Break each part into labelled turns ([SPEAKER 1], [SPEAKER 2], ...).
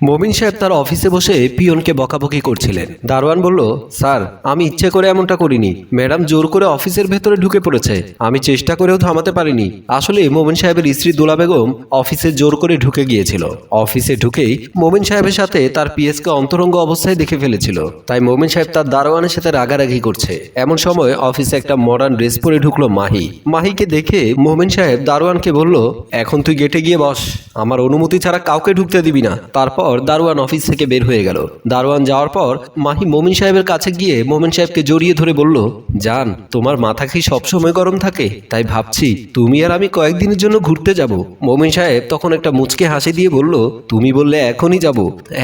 [SPEAKER 1] মমিন সাহেব তার অফিসে বসে পিয়নকে বকাবকি করছিলেন। দারোয়ান বলল, স্যার, আমি ইচ্ছে করে এমনটা করিনি। ম্যাডাম জোর করে অফিসের ভেতরে ঢুকে পড়েছে। আমি চেষ্টা করেও থামাতে পারিনি। আসলে মোমিন সাহেবের স্ত্রী দোলা বেগম অফিসে জোর করে ঢুকে গিয়েছিল। অফিসে ঢুকেই মোমিন সাহেবের সাথে তার পিএসকে অন্তরঙ্গ অবস্থায় দেখে ফেলেছিল। তাই মোমিন সাহেব তার দারোয়ানের সাথে রাগারাগি করছে। এমন সময় অফিসে একটা মডার্ন ড্রেস পরে ঢুকলো মাহি। মাহিকে দেখে মোমিন সাহেব দারোয়ানকে বলল, এখন তুই গেটে গিয়ে বস। আমার অনুমতি ছাড়া কাউকে ঢুকতে দিবি না। তারপর দারোয়ান অফিস থেকে বের হয়ে গেল। দারোয়ান যাওয়ার পর মাহি মোমিন সাহেবের কাছে গিয়ে মোমিন সাহেবকে জড়িয়ে ধরে বলল, জান, তোমার মাথা কি সবসময় গরম থাকে? তাই ভাবছি তুমি আর আমি কয়েকদিনের জন্য ঘুরতে যাব। মোমিন সাহেব তখন একটা মুচকে হাসি দিয়ে বলল, তুমি বললে এখনই যাব।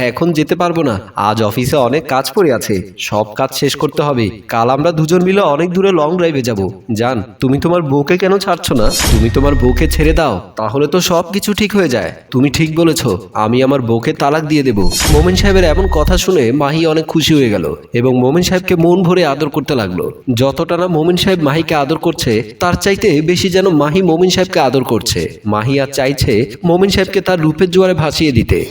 [SPEAKER 1] এখন যেতে পারব না। আজ অফিসে অনেক কাজ পড়ে আছে। সব কাজ শেষ করতে হবে। কাল আমরা দুজন মিলে অনেক দূরে লং ড্রাইভে যাব। জান, তুমি তোমার বউকে কেন ছাড়ছো না? তুমি তোমার বউকে ছেড়ে দাও। তাহলে তো সব কিছু ঠিক হয়ে যায়। তুমি ঠিক বলেছ, আমি আমার বউকে তালাক দিয়ে দেব। মোমেন সাহেবের এমন কথা শুনে মাহি অনেক খুশি হয়ে গেল এবং মোমেন সাহেবকে মন ভরে আদর করতে লাগল। যতটা না মোমেন সাহেব মাহিকে আদর করছে, তার চাইতে বেশি যেন মাহি মোমেন সাহেবকে আদর করছে। মাহি আর চাইছে মোমেন সাহেবকে তার রূপের জোয়ারে ভাসিয়ে দিতে।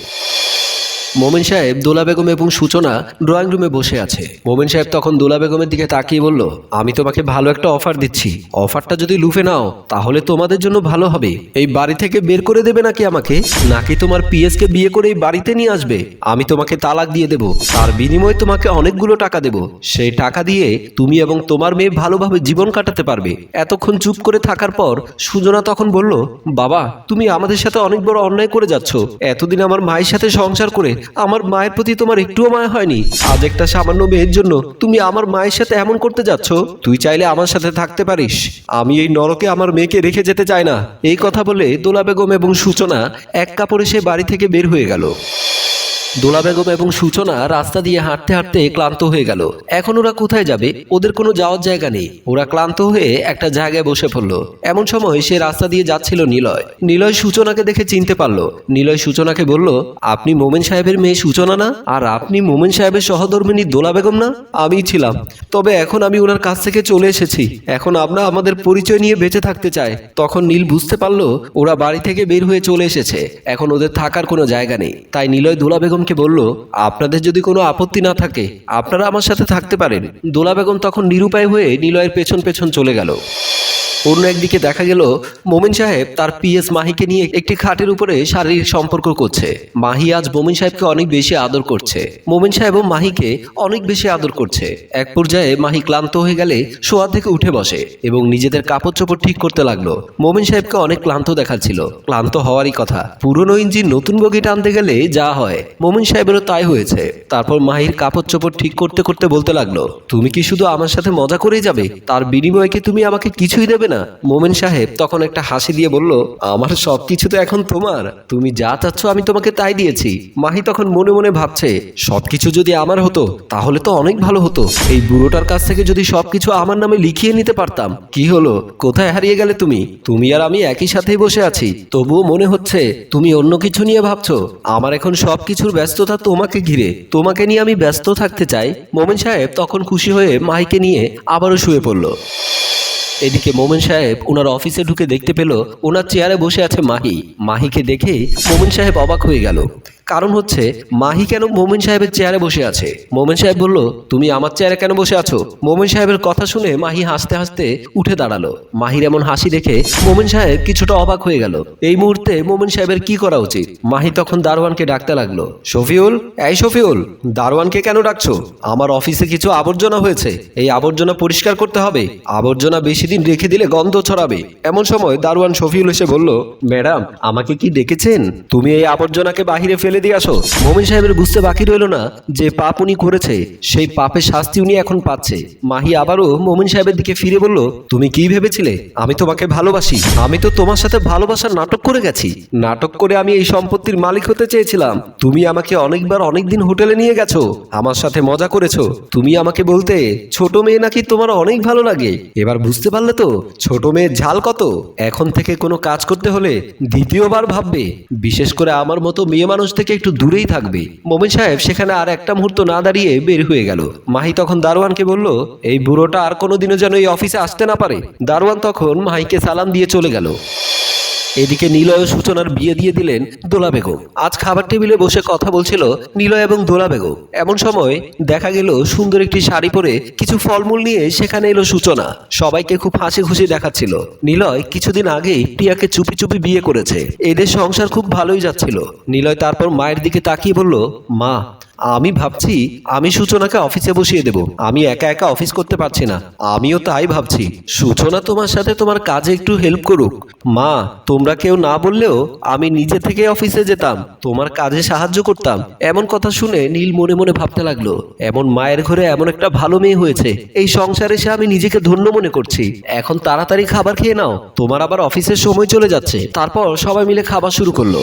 [SPEAKER 1] মোমেন সাহেব দোলা বেগম এবং সূচনা ড্রয়িং রুমে বসে আছে। মোমেন সাহেব তখন দোলা বেগমের দিকে তাকিয়ে বলল, আমি তোমাকে ভালো একটা অফার দিচ্ছি। অফারটা যদি লুফে নাও, তাহলে তোমাদের জন্য ভালো হবে। এই বাড়ি থেকে বের করে দেবে নাকি আমাকে? নাকি তোমার পিএস কে বিয়ে করে এই বাড়িতে নিয়ে আসবে? আমি তোমাকে তালাক দিয়ে দেব। তার বিনিময়ে তোমাকে অনেকগুলো টাকা দেব। সেই টাকা দিয়ে তুমি এবং তোমার মেয়ে ভালোভাবে জীবন কাটাতে পারবে। এতক্ষণ চুপ করে থাকার পর সুজনা তখন বলল, বাবা, তুমি আমাদের সাথে অনেক বড় অন্যায় করে যাচ্ছ। এতদিন আমার মায়ের সাথে সংসার করে আমার মায়ের প্রতি তোমার একটুও মায়া হয়নি। আজ একটা সামান্য মেয়ের জন্য তুমি আমার মায়ের সাথে এমন করতে যাচ্ছ, তুই চাইলে আমার সাথে থাকতে পারিস। আমি এই নরকে আমার মেয়েকে রেখে যেতে চাই না। এই কথা বলে দোলা বেগম এবং সূচনা এক কাপড়ে সে বাড়ি থেকে বের হয়ে গেল। দোলা বেগম এবং সূচনা রাস্তা দিয়ে হাঁটতে হাঁটতে ক্লান্ত হয়ে গেল। এখন ওরা কোথায় যাবে? ওদের কোনো যাওয়ার জায়গা নেই। ওরা ক্লান্ত হয়ে একটা জায়গায় বসে পড়ল। এমন সময় সে রাস্তা দিয়ে যাচ্ছিল নিলয়। নিলয় সূচনাকে দেখে চিনতে পারল। নিলয় সূচনাকে বলল, আপনি মোমেন সাহেবের মেয়ে সূচনা না? আর আপনি মোমেন সাহেবের সহধর্মিনী দোলা বেগম না? আমি ছিলাম। তবে এখন আমি ওনার কাছ থেকে চলে এসেছি। এখন আমরা আমাদের পরিচয় নিয়ে বেঁচে থাকতে চাই। তখন নীল বুঝতে পারল, ওরা বাড়ি থেকে বের হয়ে চলে এসেছে। এখন ওদের থাকার কোনো জায়গা নেই। তাই নিলয় দোলা বেগমকে বলল, আপনাদের যদি কোনো আপত্তি না থাকে, আপনারা আমার সাথে থাকতে পারেন। দোলা বেগম তখন নিরুপায় হয়ে নিলয়ের পেছন পেছন চলে গেল। অন্য একদিকে দেখা গেল মোমিন সাহেব তার পিএস মাহিকে নিয়ে একটি খাটের উপরে শারীরিক সম্পর্ক করছে। মাহি আজ মোমিন সাহেবকে অনেক বেশি আদর করছে। মোমিন সাহেব ও মাহিকে অনেক বেশি আদর করছে। এক পর্যায়ে মাহি ক্লান্ত হয়ে গেলে শোয়া থেকে উঠে বসে এবং নিজেদের কাপড় চোপড় ঠিক করতে লাগল। মোমিন সাহেবকে অনেক ক্লান্ত দেখাচ্ছিল। ক্লান্ত হওয়ারই কথা। পুরনো ইঞ্জিন নতুন বগি টানতে গেলে যা হয়। মোমিন সাহেবেরও তাই হয়েছে। তারপর মাহির কাপড় চোপড় ঠিক করতে করতে বলতে লাগল, তুমি কি শুধু আমার সাথে মজা করেই যাবে? তার বিনিময়ে কি তুমি আমাকে কিছুই দেবে না? মোমেন সাহেব তখন একটা হাসি দিয়ে বলল, আমার সবকিছু তো এখন তোমার। তুমি যা চাচ্ছ আমি তোমাকে তাই দিয়েছি। মাহি তখন মনে মনে ভাবছে, সবকিছু যদি আমার হতো, তাহলে তো অনেক ভালো হতো। এই বুড়োটার কাছ থেকে যদি সবকিছু আমার নামে লিখিয়ে নিতে পারতাম, কি হলো? কোথায় হারিয়ে গেলে তুমি? তুমি আর আমি একই সাথেই বসে আছি। তবুও মনে হচ্ছে, তুমি অন্য কিছু নিয়ে ভাবছ। আমার এখন সবকিছুর ব্যস্ততা তোমাকে ঘিরে। তোমাকে নিয়ে আমি ব্যস্ত থাকতে চাই। মোমেন সাহেব তখন খুশি হয়ে মাহিকে নিয়ে আবারও শুয়ে পড়ল। এদিকে মোমেন সাহেব ওনার অফিসে ঢুকে দেখতে পেল ওনার চেয়ারে বসে আছে মাহি। মাহিকে দেখে মোমেন সাহেব অবাক হয়ে গেল। কারণ হচ্ছে, মাহি কেন মোমেন সাহেবের চেয়ারে বসে আছে? মোমেন সাহেব বলল, তুমি আমার চেয়ারে কেন বসে আছো? মোমেন সাহেবের কথা শুনে মাহি হাসতে হাসতে উঠে দাঁড়াল। মাহির এমন হাসি দেখে মোমেন সাহেব কিছুটা অবাক হয়ে গেল। এই মুহূর্তে মোমেন সাহেবের কি করা উচিত? মাহি তখন দারোয়ানকে ডাকতে লাগল, শফিউল, এই শফিউল, দারোয়ানকে কেন ডাকছো? আমার অফিসে কিছু আবর্জনা হয়েছে। এই আবর্জনা পরিষ্কার করতে হবে। আবর্জনা বেশি দিন রেখে দিলে গন্ধ ছড়াবে। এমন সময় দারোয়ান শফিউল এসে বলল, ম্যাডাম, আমাকে কি ডেকেছেন? তুমি এই আবর্জনাকে বাহিরে ফেলে দিয়ে আসো। মোমিন সাহেবের বুঝতে বাকি রইল না যে পাপ উনি করেছে, সেই পাপের শাস্তি উনি এখন পাচ্ছে। মাহি আবারও মোমিন সাহেবের দিকে ফিরে বলল, তুমি কি ভেবেছিলে? আমি তোমাকে ভালোবাসি। আমি তো তোমার সাথে ভালোবাসার নাটক করে গেছি। নাটক করে আমি এই সম্পত্তির মালিক হতে চেয়েছিলাম। তুমি আমাকে অনেকবার অনেকদিন হোটেলে নিয়ে গেছো, আমার সাথে মজা করেছ। তুমি আমাকে বলতে, ছোট মেয়ে নাকি তোমার অনেক ভালো লাগে। এবার বুঝতে পারলে তো, ছোট মেয়ের ঝাল কত? এখন থেকে কোনো কাজ করতে হলে দ্বিতীয়বার ভাববে। বিশেষ করে আমার মতো মেয়ে মানুষ থেকে একটু দূরেই থাকবে। মোমিন সাহেব সেখানে আর একটা মুহূর্ত না দাঁড়িয়ে বের হয়ে গেল। মাহি তখন দারোয়ানকে বলল, এই বুড়োটা আর কোনোদিনও যেন এই অফিসে আসতে না পারে। দারোয়ান তখন মাহিকে সালাম দিয়ে চলে গেল। এদিকে নিলয় সূচনার বিয়ে দিয়ে দিলেন দোলা বেগম। আজ খাবার টেবিলে বসে কথা বলছিল নিলয় এবং দোলা বেগম। এমন সময় দেখা গেল সুন্দর একটি শাড়ি পরে কিছু ফলমূল নিয়ে সেখানে এলো সূচনা। সবাইকে খুব হাসি খুশি দেখাচ্ছিল। নিলয় কিছুদিন আগেই প্রিয়াকে চুপি চুপি বিয়ে করেছে। এদের সংসার খুব ভালোই যাচ্ছিল। নিলয় তারপর মায়ের দিকে তাকিয়ে বলল, মা আমি ভাবছি আমি সূচনাকে অফিসে বসিয়ে দেব। আমি একা একা অফিস করতে পারছি না। আমিও তাই ভাবছি। সূচনা তোমার সাথে তোমার কাজে একটু হেল্প করুক। মা, তোমরা কেউ না বললেও আমি নিজে থেকে অফিসে যেতাম। তোমার কাজে সাহায্য করতাম। এমন কথা শুনে নীল মনে মনে ভাবতে লাগল। এমন মায়ের ঘরে এমন একটা ভালো মেয়ে হয়েছে। এই সংসারে সে আমি নিজেকে ধন্য মনে করছি। এখন তাড়াতাড়ি খাবার খেয়ে নাও। তোমার আবার অফিসের সময় চলে যাচ্ছে। তারপর সবাই মিলে খাবার শুরু করল।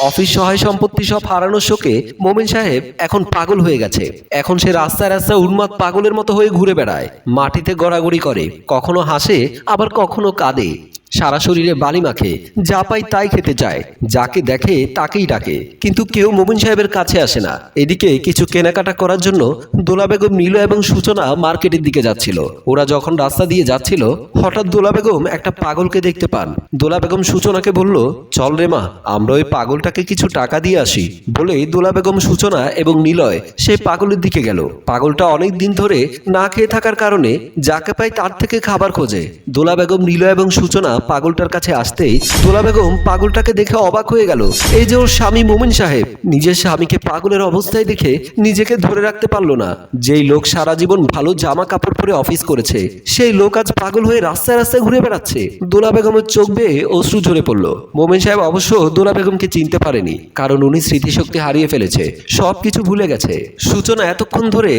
[SPEAKER 1] অফিস সহায় সম্পত্তি সব হারানোর শোকে মোমিন সাহেব এখন পাগল হয়ে গেছে। এখন সে রাস্তায় রাস্তায় উন্মাদ পাগলের মতো হয়ে ঘুরে বেড়ায়। মাটিতে গড়াগড়ি করে, কখনো হাসে, আবার কখনো কাঁদে। সারা শরীরে বালি মাখে, যা পাই তাই খেতে চায়, যাকে দেখে তাকেই ডাকে। কিন্তু কেউ মোমিন সাহেবের কাছে আসে না। এদিকে কিছু কেনাকাটা করার জন্য দোলা বেগম নীল এবং সূচনা মার্কেটের দিকে যাচ্ছিল। ওরা যখন রাস্তা দিয়ে যাচ্ছিল, হঠাৎ দোলা বেগম একটা পাগলকে দেখতে পান। দোলা বেগম সূচনাকে বলল, চল রে মা, আমরা ওই পাগলটাকে কিছু টাকা দিয়ে আসি। বলে দোলা বেগম, সূচনা এবং নিলয় সে পাগলের দিকে গেল। পাগলটা অনেক দিন ধরে না খেয়ে থাকার কারণে যাকে পায় তার থেকে খাবার খোঁজে। দোলা বেগম, নিলয় এবং সূচনা পাগলটার কাছে আসতেই দোলা বেগম পাগলটাকে দেখে অবাক হয়ে গেল। এই যে ওর স্বামী মোমিন সাহেব, নিজের স্বামীকে পাগলের অবস্থায় দেখে নিজেকে ধরে রাখতে পারল না। যেই লোক সারা জীবন ভালো জামা কাপড় পরে অফিস করেছে, সেই লোক আজ পাগল হয়ে রাস্তায় রাস্তায় ঘুরে বেড়াচ্ছে। দোলা বেগমের চোখ বেয়ে অশ্রু ঝরে পড়ল। মোমেন সাহেব অবশ্য দোলা বেগমকে চিনতে পারেনি, কারণ উনি স্মৃতিশক্তি হারিয়ে ফেলেছে সব কিছু ভুলে গেছে। সূচনা এতক্ষণ ধরে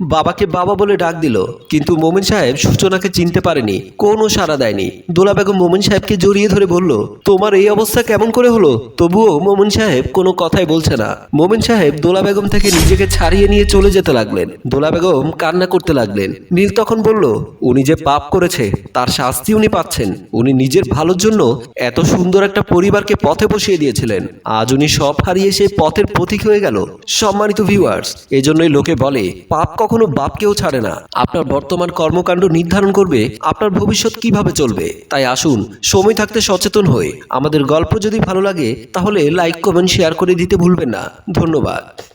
[SPEAKER 1] বাবাকে বাবা বলে ডাক দিল, কিন্তু মোমিন সাহেব সূচনাকে চিনতে পারেনি, কোনো সাড়া দেয়নি। দোলা বেগম মোমিন সাহেবকে জড়িয়ে ধরে বলল, তোমার এই অবস্থা কেমন করে হলো? তবুও মোমিন সাহেব কোনো কথাই বলছে না। মোমিন সাহেব দোলা বেগম থেকে নিজেকে ছাড়িয়ে নিয়ে চলে যেতে লাগলেন। দোলা বেগম কান্না করতে লাগলেন। নীল তখন বলল, উনি যে পাপ করেছে, তার শাস্তি উনি পাচ্ছেন। উনি নিজের ভালোর জন্য এত সুন্দর একটা পরিবারকে পথে বসিয়ে দিয়েছিলেন। আজ উনি সব হারিয়ে সেই পথের প্রতীক হয়ে গেল। সম্মানিত ভিউয়ার্স এজন্যই লোকে বলে, পাপ কখনো বাপকেও ছাড়ে না। আপনার বর্তমান কর্মকাণ্ড নির্ধারণ করবে, আপনার ভবিষ্যৎ কীভাবে চলবে। তাই আসুন, সময় থাকতে সচেতন হয়ে আমাদের গল্প যদি ভালো লাগে, তাহলে লাইক কমেন্ট শেয়ার করে দিতে ভুলবেন না। ধন্যবাদ।